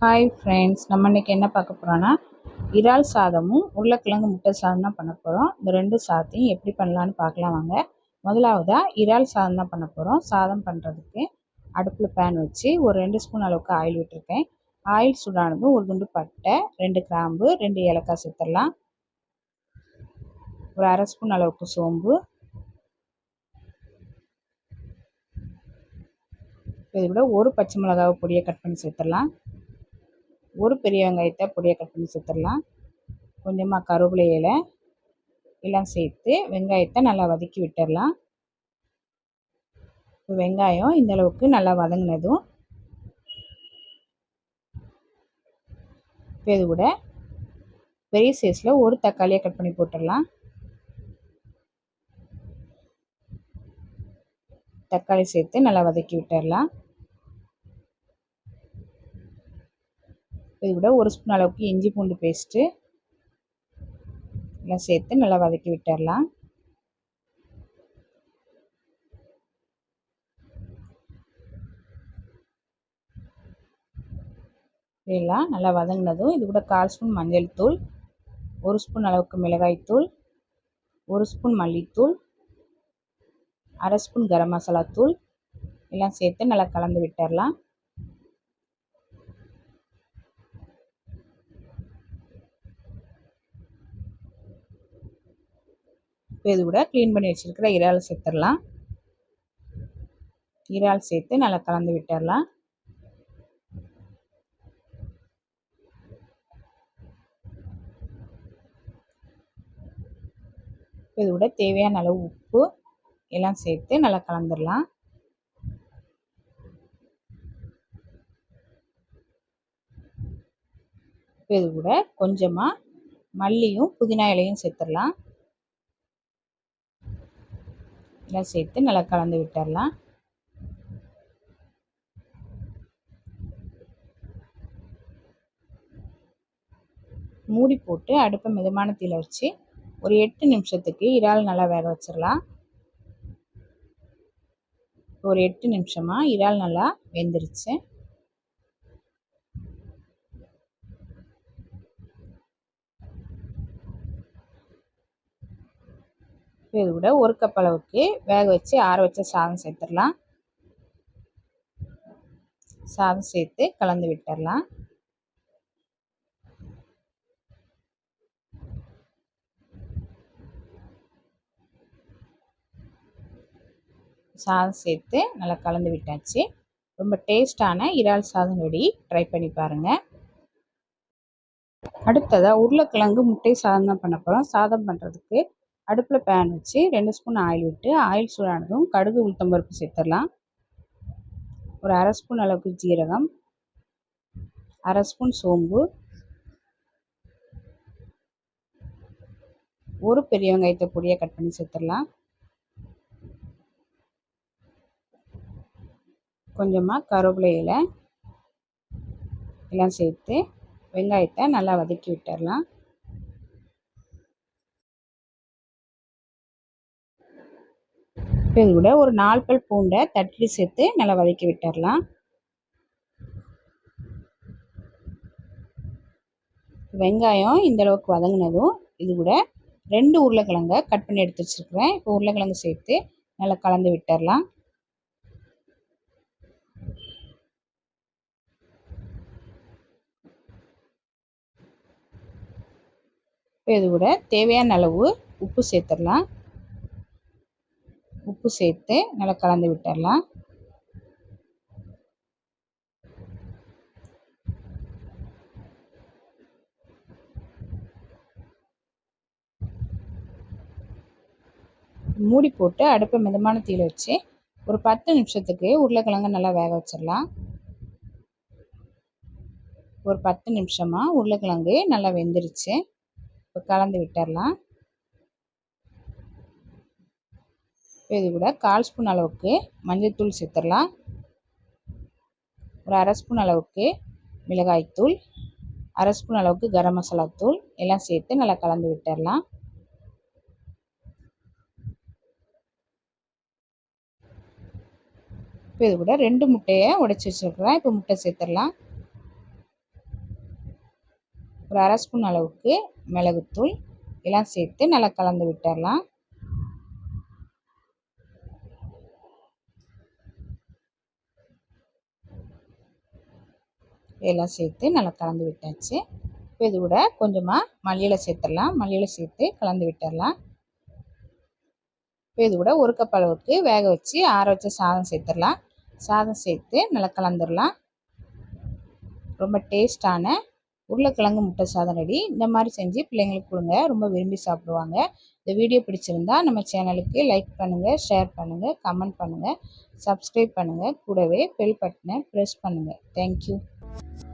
Hi friends நம்ம இன்றைக்கி என்ன பார்க்க போகிறோன்னா இறால் சாதமும் உருளைக்கிழங்கு முட்டை சாதம் தான் பண்ண போகிறோம் இந்த ரெண்டு சாதத்தையும் எப்படி பண்ணலான்னு பார்க்கலாம் வாங்க. முதலாவதாக இறால் சாதம் தான் பண்ண போகிறோம் சாதம் பண்ணுறதுக்கு அடுப்பில் பேன் வச்சு ஒரு ரெண்டு ஸ்பூன் அளவுக்கு ஆயில் விட்டுருக்கேன். ஆயில் சூடானதும் ஒரு குண்டு பட்டை ரெண்டு கிராம்பு ரெண்டு ஏலக்காய் சேர்த்துடலாம். ஒரு அரை ஸ்பூன் அளவுக்கு சோம்பு. இது விட ஒரு பச்சை மிளகாவை பொடியை கட் பண்ணி சேர்த்துடலாம். ஒரு பெரிய வெங்காயத்தை பொடியாக கட் பண்ணி சேர்த்துடலாம். கொஞ்சமாக கருவேப்பிலை இலை எல்லாம் சேர்த்து வெங்காயத்தை நல்லா வதக்கி விட்டுடலாம். இப்போ வெங்காயம் இந்த அளவுக்கு நல்லா வதங்கினதும் இப்போ இது கூட பெரிய சைஸில் ஒரு தக்காளியை கட் பண்ணி போட்டுடலாம். தக்காளி சேர்த்து நல்லா வதக்கி விட்டுடலாம். இது கூட ஒரு ஸ்பூன் அளவுக்கு இஞ்சி பூண்டு பேஸ்ட்டு எல்லாம் சேர்த்து நல்லா வதக்கி விட்டுடலாம். இதெல்லாம் நல்லா வதங்கினதும் இது கூட கால் ஸ்பூன் மஞ்சள் தூள் ஒரு ஸ்பூன் அளவுக்கு மிளகாய்த்தூள் ஒரு ஸ்பூன் மல்லித்தூள் அரை ஸ்பூன் கரம் மசாலா தூள் எல்லாம் சேர்த்து நல்லா கலந்து விட்டுடலாம். இப்போ இது கூட க்ளீன் பண்ணி வச்சுருக்கிற இறால் சேர்த்துடலாம். இறால் சேர்த்து நல்லா கலந்து விட்டுடலாம். இது கூட தேவையான அளவு உப்பு எல்லாம் சேர்த்து நல்லா கலந்துடலாம். இது கூட கொஞ்சமாக மல்லியும் புதினா இலையும் சேர்த்துடலாம். எல்லாம் சேர்த்து நல்லா கலந்து விட்டுடலாம் மூடி போட்டு அடுப்பை மிதமான தீயில் வச்சு ஒரு எட்டு நிமிஷத்துக்கு இறால் நல்லா வேக வச்சிடலாம். ஒரு எட்டு நிமிஷமாக இறால் நல்லா வெந்துருச்சு. இது விட ஒரு கப் அளவுக்கு வேக வச்சு ஆற வச்ச சாதம் சேர்த்துடலாம். சாதம் சேர்த்து கலந்து விட்டுடலாம். சாதம் சேர்த்து நல்லா கலந்து விட்டாச்சு. ரொம்ப டேஸ்டான இறால் சாதம் ரெடி. ட்ரை பண்ணி பாருங்கள் அடுத்ததாக உருளைக்கிழங்கு முட்டை சாதம் தான் பண்ண போகிறோம் சாதம் பண்ணுறதுக்கு அடுப்பில் பேன் வச்சு ரெண்டு ஸ்பூன் ஆயில் விட்டு ஆயில் சூடானதும் கடுகு உளுத்தம்பருப்பு சேர்த்துடலாம். ஒரு அரை ஸ்பூன் அளவுக்கு ஜீரகம் அரை ஸ்பூன் சோம்பு ஒரு பெரிய வெங்காயத்தை பொடியாக கட் பண்ணி சேர்த்துடலாம். கொஞ்சமாக கருவேப்பிலை இலை எல்லாம் சேர்த்து வெங்காயத்தை நல்லா வதக்கி விட்டுடலாம். இப்போ இது கூட ஒரு நாலு பல் பூண்டை தட்டி சேர்த்து நல்லா வதக்கி விட்டுடலாம். வெங்காயம் இந்தளவுக்கு வதங்கினதும் இது கூட ரெண்டு உருளைக்கிழங்க கட் பண்ணி எடுத்து வச்சுருக்குறேன். இப்போ உருளைக்கிழங்கு சேர்த்து நல்லா கலந்து விட்டுடலாம். இப்போ இது கூட தேவையான அளவு உப்பு சேர்த்துடலாம். உப்பு சேர்த்து நல்லா கலந்து விட்டுடலாம். மூடி போட்டு அடுப்பை மிதமான தீயில் வச்சு ஒரு பத்து நிமிஷத்துக்கு உருளைக்கிழங்கு நல்லா வேக வச்சிடலாம். ஒரு பத்து நிமிஷமாக உருளைக்கிழங்கு நல்லா வெந்துருச்சு. இப்போ கலந்து விட்டுடலாம். இது கூட கால் ஸ்பூன் அளவுக்கு மஞ்சள்தூள் சேர்த்துடலாம். ஒரு அரை ஸ்பூன் அளவுக்கு மிளகாய்த்தூள் அரை ஸ்பூன் அளவுக்கு கரம் மசாலா தூள் எல்லாம் சேர்த்து நல்லா கலந்து விட்டுடலாம். இப்போ இது கூட ரெண்டு முட்டையை உடைச்சி வச்சுருக்குறேன். இப்போ முட்டை சேர்த்துடலாம். ஒரு அரை ஸ்பூன் அளவுக்கு மிளகுத்தூள் எல்லாம் சேர்த்து நல்லா கலந்து விட்டுடலாம். எல்லாம் சேர்த்து நல்லா கலந்து விட்டாச்சு. இப்போ இது கூட கொஞ்சமாக மல்லியில் சேர்த்துடலாம். மல்லியில் சேர்த்து கலந்து விட்டுடலாம். இப்போ இது கூட ஒரு கப் அளவுக்கு வேக வச்சு ஆற வச்ச சாதம் சேர்த்துடலாம். சாதம் சேர்த்து நல்லா கலந்துடலாம். ரொம்ப டேஸ்டான உருளைக்கிழங்கு முட்டை சாதம் ரெடி. இந்த மாதிரி செஞ்சு பிள்ளைங்களுக்கு கொடுங்க. ரொம்ப விரும்பி சாப்பிடுவாங்க. இந்த வீடியோ பிடிச்சிருந்தா நம்ம சேனலுக்கு லைக் பண்ணுங்கள் ஷேர் பண்ணுங்கள் கமெண்ட் பண்ணுங்கள் சப்ஸ்கிரைப் பண்ணுங்கள் கூடவே பெல் பட்டனை ப்ரெஸ் பண்ணுங்கள் தேங்க்யூ Thank you.